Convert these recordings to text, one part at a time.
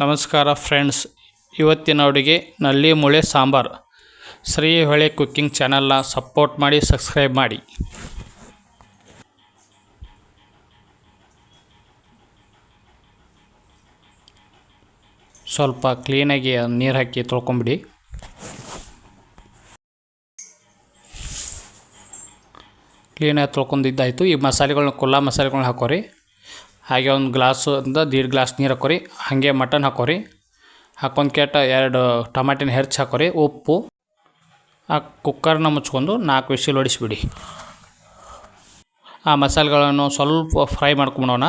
ನಮಸ್ಕಾರ ಫ್ರೆಂಡ್ಸ್. ಇವತ್ತಿನ ಅಡುಗೆ ನಲ್ಲಿ ಮೂಳೆ ಸಾಂಬಾರು. ಶ್ರೀ ಹೊಳೆ ಕುಕ್ಕಿಂಗ್ ಚಾನಲ್ನ ಸಪೋರ್ಟ್ ಮಾಡಿ, ಸಬ್ಸ್ಕ್ರೈಬ್ ಮಾಡಿ. ಸ್ವಲ್ಪ ಕ್ಲೀನಾಗಿ ನೀರು ಹಾಕಿ ತೊಳ್ಕೊಂಬಿಡಿ. ಕ್ಲೀನಾಗಿ ತೊಳ್ಕೊಂಡಿದ್ದಾಯಿತು. ಈ ಮಸಾಲೆಗಳನ್ನ ಕುಲ್ಲ ಮಸಾಲೆಗಳನ್ನ ಹಾಕೋರಿ. ಹಾಗೆ ಒಂದು ಗ್ಲಾಸು ಅಂದ ದೀಡ್ ಗ್ಲಾಸ್ ನೀರು ಹಾಕೋರಿ. ಹಾಗೆ ಮಟನ್ ಹಾಕೋರಿ. ಹಾಕೊಂಡು ಕೇಟ ಎರಡು ಟಮಾಟಿನ ಹೆರ್ಚಿ ಹಾಕೋರಿ. ಉಪ್ಪು ಆ ಕುಕ್ಕರ್ನ ಮುಚ್ಕೊಂಡು ನಾಲ್ಕು ವಿಶಿಲ್ ಹೊಡಿಸಿಬಿಡಿ ಆ ಮಸಾಲೆಗಳನ್ನು ಸ್ವಲ್ಪ ಫ್ರೈ ಮಾಡ್ಕೊಂಬಿಡೋಣ.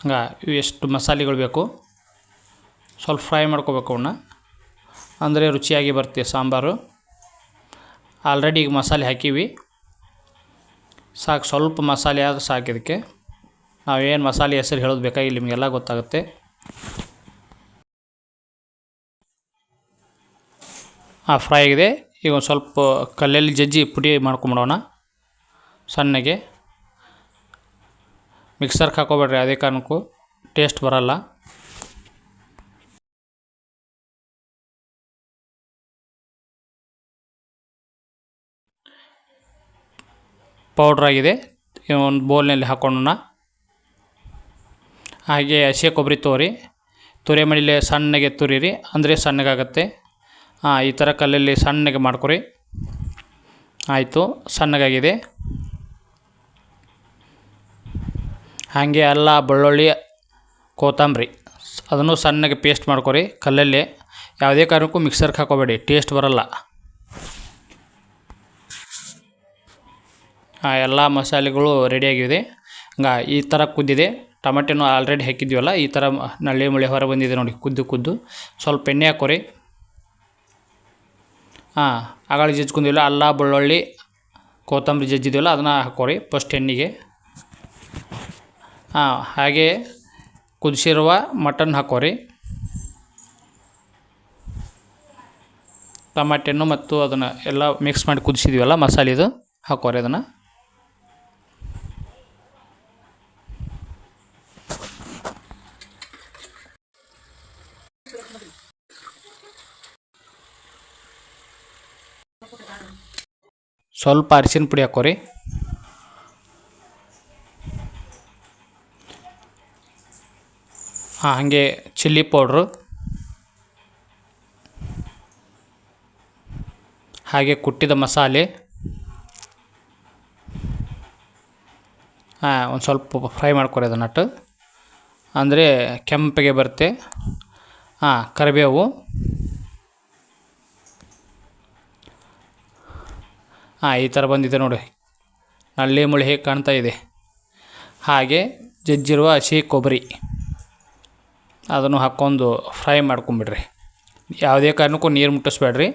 ಹಂಗ ಎಷ್ಟು ಮಸಾಲೆಗಳು ಬೇಕು. ಸ್ವಲ್ಪ ಫ್ರೈ ಮಾಡ್ಕೋಬೇಕು ಅವನ್ನ ಅಂದರೆ ರುಚಿಯಾಗಿ ಬರುತ್ತೆ ಸಾಂಬಾರು. ಆಲ್ರೆಡಿ ಈಗ ಮಸಾಲೆ ಹಾಕೀವಿ. ಸಾಕು, ಸ್ವಲ್ಪ ಮಸಾಲೆ ಆದ್ರೆ ಸಾಕು ಇದಕ್ಕೆ. ನಾವೇನು ಮಸಾಲೆ ಹೆಸರು ಹೇಳೋದು ಬೇಕಾಗಿಲ್ಲ ನಿಮಗೆಲ್ಲ ಗೊತ್ತಾಗುತ್ತೆ. ಆ ಫ್ರೈ ಆಗಿದೆ. ಈಗ ಒಂದು ಸ್ವಲ್ಪ ಕಲ್ಲಲ್ಲಿ ಜಜ್ಜಿ ಪುಡಿ ಮಾಡ್ಕೊಂಬಿಡೋಣ ಸಣ್ಣಗೆ. ಮಿಕ್ಸರ್ಗೆ ಹಾಕೋಬೇಡ್ರಿ, ಅದೇ ಕಾರಣಕ್ಕೂ. ಟೇಸ್ಟ್ ಬರಲ್ಲ. ಪೌಡ್ರಾಗಿದೆ ಒಂದು ಬೌಲ್ನಲ್ಲಿ ಹಾಕೊಳ್ಳೋಣ ಹಾಗೆ ಹಸಿ ಕೊಬ್ಬರಿ ತೋರಿ. ತುರಿ ಮಡಿಲೆ ಸಣ್ಣಗೆ ತುರಿರಿ. ಅಂದರೆ ಸಣ್ಣಗಾಗತ್ತೆ. ಹಾಂ ಈ ಥರ ಕಲ್ಲಲ್ಲಿ ಸಣ್ಣಗೆ ಮಾಡ್ಕೊರಿ. ಆಯಿತು, ಸಣ್ಣಗಾಗಿದೆ. ಹಾಗೆ ಅಲ್ಲ, ಬೆಳ್ಳುಳ್ಳಿ, ಕೊತ್ತಂಬರಿ. ಅದನ್ನು ಸಣ್ಣಗೆ ಪೇಸ್ಟ್ ಮಾಡ್ಕೊರಿ ಕಲ್ಲಲ್ಲಿ. ಯಾವುದೇ ಕಾರಣಕ್ಕೂ ಮಿಕ್ಸರ್ಗೆ ಹಾಕೋಬೇಡಿ ಟೇಸ್ಟ್ ಬರಲ್ಲ. ಎಲ್ಲ ಮಸಾಲೆಗಳು ರೆಡಿಯಾಗಿದೆ ಹಂಗ ಈ ಥರ ಕುದ್ದಿದೆ. ಟಮಾಟೆನೂ ಆಲ್ರೆಡಿ ಹಾಕಿದ್ವಲ್ಲ, ಈ ಥರ ನಳ್ಳಿ ಮುಳ್ಳಿ ಹೊರ ಬಂದಿದೆ ನೋಡಿ, ಕುದ್ದು ಕುದ್ದು. ಸ್ವಲ್ಪ ಎಣ್ಣೆ ಹಾಕೋರಿ. ಹಾಂ, ಆಗಳ ಜಜ್ಕೊಂಡಿಲ್ಲ ಅಲ್ಲ, ಬೆಳ್ಳುಳ್ಳಿ, ಕೊತ್ತಂಬರಿ ಜಜ್ಜಿದ್ವಲ್ಲ, ಅದನ್ನು ಹಾಕೋರಿ ಫಸ್ಟ್ ಎಣ್ಣೆಗೆ. ಹಾಂ, ಹಾಗೆ ಕುದಿಸಿರುವ ಮಟನ್ ಹಾಕೋರಿ. ಟಮಾಟೆನ್ನು ಮತ್ತು ಅದನ್ನು ಎಲ್ಲ ಮಿಕ್ಸ್ ಮಾಡಿ ಕುದಿಸಿದ್ವಲ್ಲ ಮಸಾಲೆದು ಹಾಕೋರಿ ಅದನ್ನು. ಸ್ವಲ್ಪ ಅರಿಶಿನ ಪುಡಿ ಹಾಕೋರಿ ಹಾಂ, ಹಾಗೆ ಚಿಲ್ಲಿ ಪೌಡ್ರು. ಹಾಗೆ ಕುಟ್ಟಿದ ಮಸಾಲೆ. ಹಾಂ, ಒಂದು ಸ್ವಲ್ಪ ಫ್ರೈ ಮಾಡ್ಕೊರಿ ಅದು ನಟ್ಟು ಅಂದರೆ ಕೆಂಪಗೆ ಬರುತ್ತೆ. ಹಾಂ, ಕರಿಬೇವು. ಹಾಂ, ಈ ಥರ ಬಂದಿದೆ ನೋಡಿ. ನಳ್ಳಿ ಮುಳಿ ಹೇಗೆ ಕಾಣ್ತಾ ಇದೆ. ಹಾಗೆ ಜಜ್ಜಿರುವ ಹಸಿ ಕೊಬ್ಬರಿ. ಅದನ್ನು ಹಾಕ್ಕೊಂಡು ಫ್ರೈ ಮಾಡ್ಕೊಂಬಿಡ್ರಿ. ಯಾವುದೇ ಕಾರಣಕ್ಕೂ ನೀರು ಮುಟ್ಟಿಸ್ಬೇಡ್ರಿ.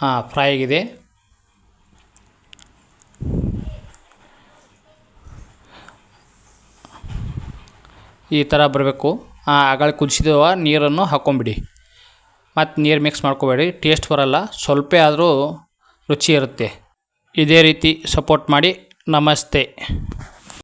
ಹಾಂ, ಫ್ರೈ ಆಗಿದೆ. ಈ ಥರ ಬರಬೇಕು. ಹಾಂ ಆಗಳ ಕುದಿಸಿದವ ನೀರನ್ನು ಹಾಕ್ಕೊಂಬಿಡಿ. ಮತ್ತು ನೀರು ಮಿಕ್ಸ್ ಮಾಡ್ಕೋಬೇಡಿ. ಟೇಸ್ಟ್ ಬರಲ್ಲ. ಸ್ವಲ್ಪ ಆದರೂ ರುಚಿ ಇರುತ್ತೆ. ಇದೇ ರೀತಿ ಸಪೋರ್ಟ್ ಮಾಡಿ. ನಮಸ್ತೆ.